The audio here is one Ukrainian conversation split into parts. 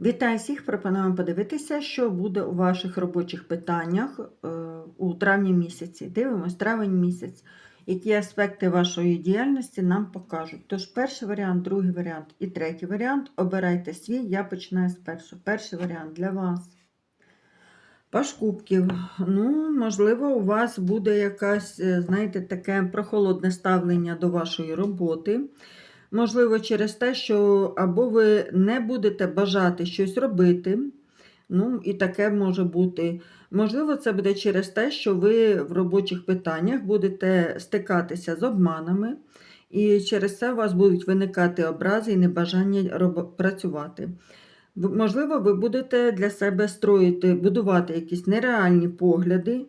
Вітаю всіх! Пропонуємо подивитися, що буде у ваших робочих питаннях е, у травні місяці. Дивимось травень місяць. Які аспекти вашої діяльності нам покажуть. Тож, перший варіант, другий варіант і третій варіант. Обирайте свій, я починаю з першого. Перший варіант для вас. Паш кубків. Ну, можливо, у вас буде якась, е, знаєте, таке прохолодне ставлення до вашої роботи. Можливо, через те, що або ви не будете бажати щось робити, ну і таке може бути. Можливо, це буде через те, що ви в робочих питаннях будете стикатися з обманами, і через це у вас будуть виникати образи і небажання працювати. Можливо, ви будете для себе строїти, будувати якісь нереальні погляди,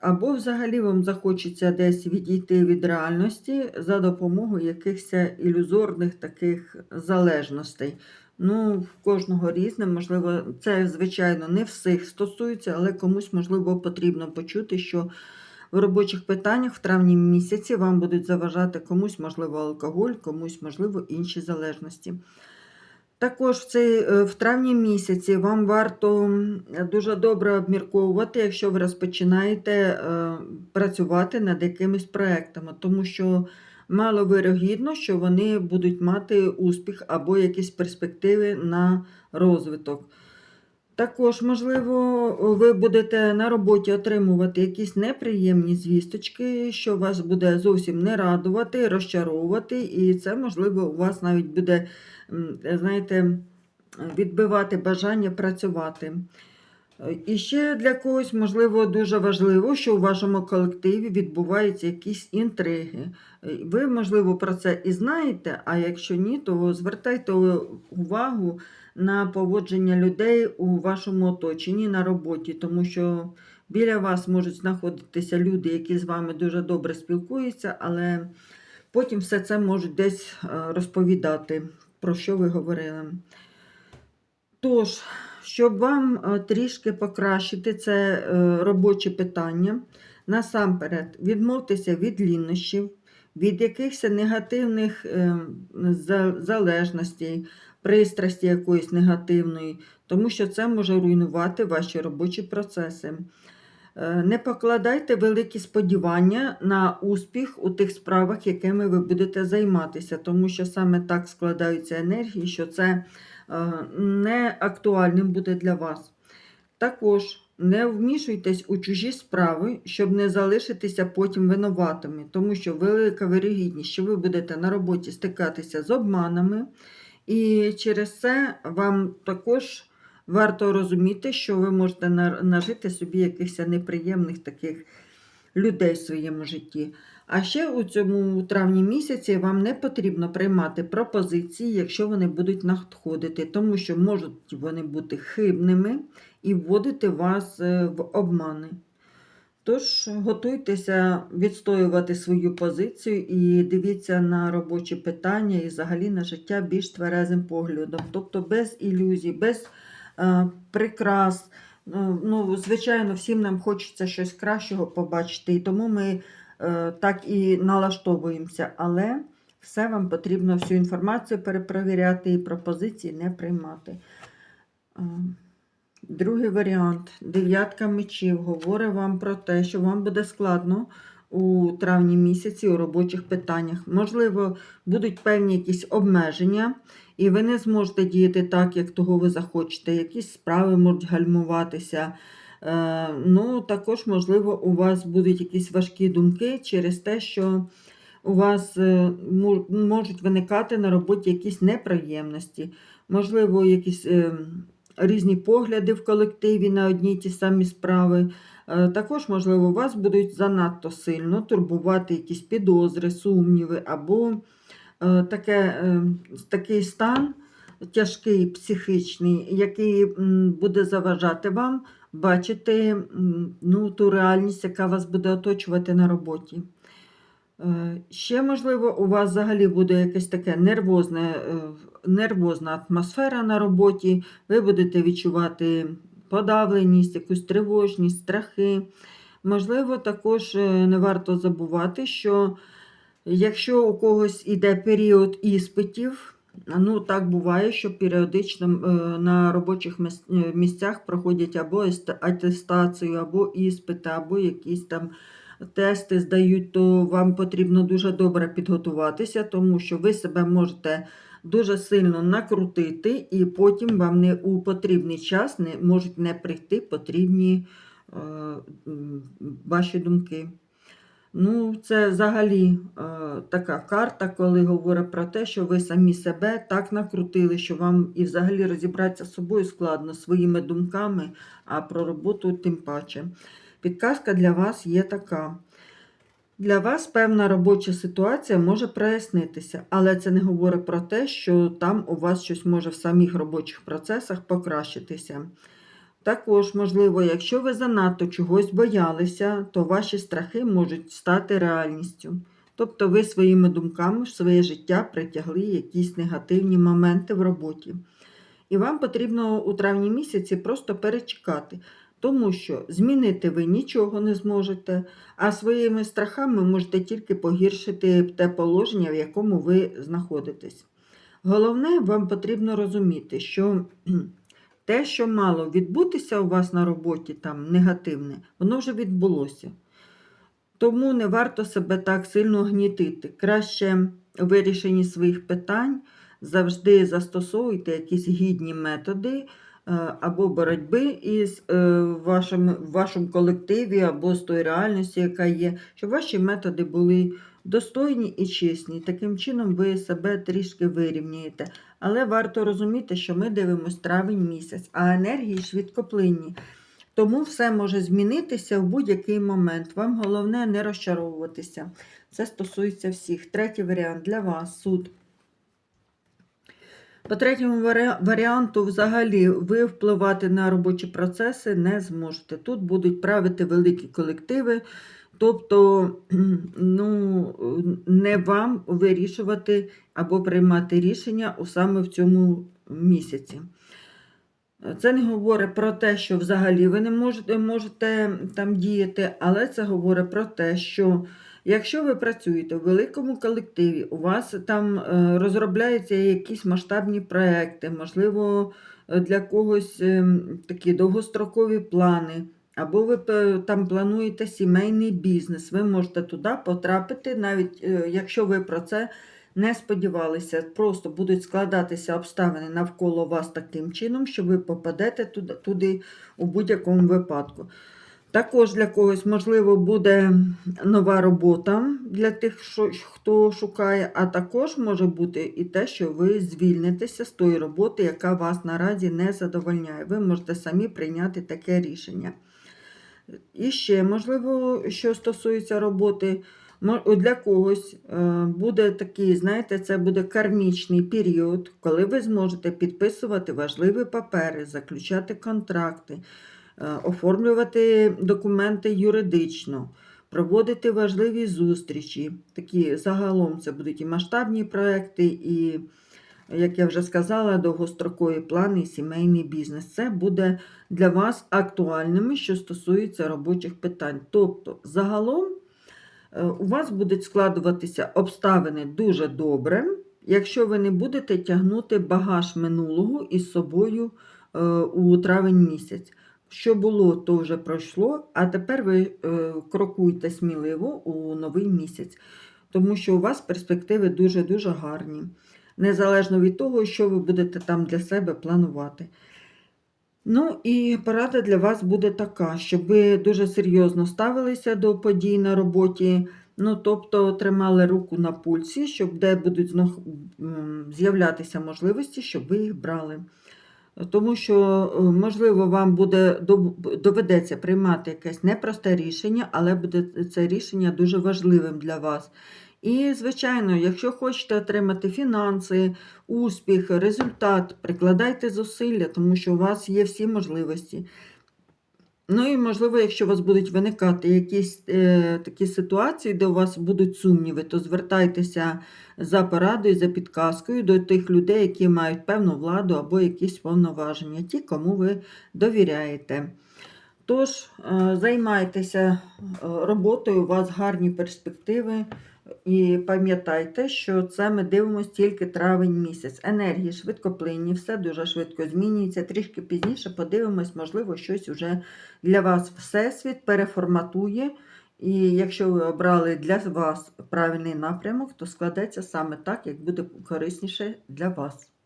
або взагалі вам захочеться десь відійти від реальності за допомогою якихось ілюзорних таких залежностей. Ну, в кожного різне, можливо, це, звичайно, не всіх стосується, але комусь, можливо, потрібно почути, що в робочих питаннях в травні місяці вам будуть заважати комусь, можливо, алкоголь, комусь, можливо, інші залежності. Також в, цей, е, в травні місяці вам варто дуже добре обмірковувати, якщо ви розпочинаєте е, працювати над якимись проектами, тому що маловирогідно, що вони будуть мати успіх або якісь перспективи на розвиток. Також, можливо, ви будете на роботі отримувати якісь неприємні звісточки, що вас буде зовсім не радувати, розчаровувати, і це, можливо, у вас навіть буде, знаєте, відбивати бажання працювати. І ще для когось, можливо, дуже важливо, що у вашому колективі відбуваються якісь інтриги. Ви, можливо, про це і знаєте, а якщо ні, то звертайте увагу на поводження людей у вашому оточенні на роботі, тому що біля вас можуть знаходитися люди, які з вами дуже добре спілкуються, але потім все це можуть десь е, розповідати, про що ви говорили. Тож, щоб вам е, трішки покращити це е, робоче питання, насамперед відмовтеся від лінощів, від якихось негативних е, залежностей, пристрасті якоїсь негативної, тому що це може руйнувати ваші робочі процеси. Е, Не покладайте великі сподівання на успіх у тих справах, якими ви будете займатися, тому що саме так складаються енергії, що це е, не актуальним буде для вас. Також не вмішуйтесь у чужі справи, щоб не залишитися потім винуватими, тому що велика вирогідність, що ви будете на роботі стикатися з обманами, і через це вам також варто розуміти, що ви можете нажити собі якихось неприємних таких людей в своєму житті. А ще у цьому травні місяці вам не потрібно приймати пропозиції, якщо вони будуть надходити, тому що можуть вони бути хибними і вводити вас е, в обмани. Тож готуйтеся відстоювати свою позицію і дивіться на робочі питання і взагалі на життя більш тверезим поглядом, тобто без ілюзій, без е, прикрас. Ну, ну, звичайно, всім нам хочеться щось кращого побачити, і тому ми е, так і налаштовуємося. Але все вам потрібно всю інформацію перепровіряти і пропозиції не приймати. Е, Другий варіант дев'ятка мечів говорить вам про те, що вам буде складно у травні місяці у робочих питаннях. Можливо, будуть певні якісь обмеження, і ви не зможете діяти так, як того ви захочете. Якісь справи можуть гальмуватися. Е, ну, також, можливо, у вас будуть якісь важкі думки через те, що у вас е, можуть виникати на роботі якісь неприємності, можливо, якісь е, різні погляди в колективі на одні ті самі справи. Також, можливо, вас будуть занадто сильно турбувати якісь підозри, сумніви, або таке, такий стан тяжкий психічний, який буде заважати вам бачити ну, ту реальність, яка вас буде оточувати на роботі. Е, Ще, можливо, у вас взагалі буде якась таке нервозне, е, нервозна атмосфера на роботі, ви будете відчувати подавленість, якусь тривожність, страхи. Можливо, також е, не варто забувати, що якщо у когось іде період іспитів, Ну, так буває, що періодично е, на робочих е, місцях проходять або атестацію, або іспити, або якісь там тести здають, то вам потрібно дуже добре підготуватися, тому що ви себе можете дуже сильно накрутити, і потім вам не у потрібний час не можуть не прийти потрібні е, ваші думки. Ну, це взагалі е, така карта, коли говорить про те, що ви самі себе так накрутили, що вам і взагалі розібратися з собою складно своїми думками, а про роботу тим паче. Підказка для вас є така. Для вас певна робоча ситуація може прояснитися, але це не говорить про те, що там у вас щось може в самих робочих процесах покращитися. Також, можливо, якщо ви занадто чогось боялися, то ваші страхи можуть стати реальністю. Тобто ви своїми думками в своє життя притягли якісь негативні моменти в роботі. І вам потрібно у травні місяці просто перечекати, тому що змінити ви нічого не зможете, а своїми страхами можете тільки погіршити те положення, в якому ви знаходитесь. Головне, вам потрібно розуміти, що те, що мало відбутися у вас на роботі, там негативне, воно вже відбулося. Тому не варто себе так сильно гнітити. Краще у вирішенні своїх питань завжди застосовуйте якісь гідні методи е, або боротьби із е, вашим, в вашому колективі, або з тої реальності, яка є, щоб ваші методи були достойні і чесні. Таким чином ви себе трішки вирівнюєте. Але варто розуміти, що ми дивимося травень місяць, а енергії швидкоплинні. Тому все може змінитися в будь-який момент. Вам головне не розчаровуватися. Це стосується всіх. Третій варіант для вас суд. По третьому варіанту, взагалі, ви впливати на робочі процеси не зможете. Тут будуть правити великі колективи, тобто ну, не вам вирішувати або приймати рішення саме в цьому місяці. Це не говорить про те, що взагалі ви не можете, можете там діяти, але це говорить про те, що якщо ви працюєте в великому колективі, у вас там е, розробляються якісь масштабні проекти, можливо, е, для когось ем, такі довгострокові плани, або ви там плануєте сімейний бізнес, ви можете туди потрапити, навіть е, якщо ви про це не сподівалися, просто будуть складатися обставини навколо вас таким чином, що ви попадете туди, туди у будь-якому випадку. Також для когось, можливо, буде нова робота для тих, хто шукає, а також може бути і те, що ви звільнитеся з тої роботи, яка вас наразі не задовольняє. Ви можете самі прийняти таке рішення. І ще, можливо, що стосується роботи, для когось е, буде такий, знаєте, це буде кармічний період, коли ви зможете підписувати важливі папери, заключати контракти, е, оформлювати документи юридично, проводити важливі зустрічі. Такі загалом це будуть і масштабні проекти, і, як я вже сказала, довгострокові плани і сімейний бізнес. Це буде для вас актуальними, що стосується робочих питань. Тобто, загалом е, у вас будуть складуватися обставини дуже добре, якщо ви не будете тягнути багаж минулого із собою е, у травень місяць. Що було, то вже пройшло, а тепер ви е, крокуйте сміливо у новий місяць, тому що у вас перспективи дуже-дуже гарні, незалежно від того, що ви будете там для себе планувати. Ну і порада для вас буде така, щоб ви дуже серйозно ставилися до подій на роботі, ну тобто тримали руку на пульсі, щоб де будуть з'являтися можливості, щоб ви їх брали. Тому що, е, можливо, вам буде доведеться приймати якесь непросте рішення, але буде це рішення дуже важливим для вас. І, звичайно, якщо хочете отримати фінанси, успіх, результат, прикладайте зусилля, тому що у вас є всі можливості. Ну і, можливо, якщо у вас будуть виникати якісь е, такі ситуації, де у вас будуть сумніви, то звертайтеся за порадою, за підказкою до тих людей, які мають певну владу або якісь повноваження, ті, кому ви довіряєте. Тож, е, займайтеся е, роботою, у вас гарні перспективи, І пам'ятайте, що це ми дивимося тільки травень місяць. Енергії швидкоплинні, все дуже швидко змінюється. Трішки пізніше подивимось, можливо, щось уже для вас Всесвіт переформатує. І якщо ви обрали для вас правильний напрямок, то складеться саме так, як буде корисніше для вас.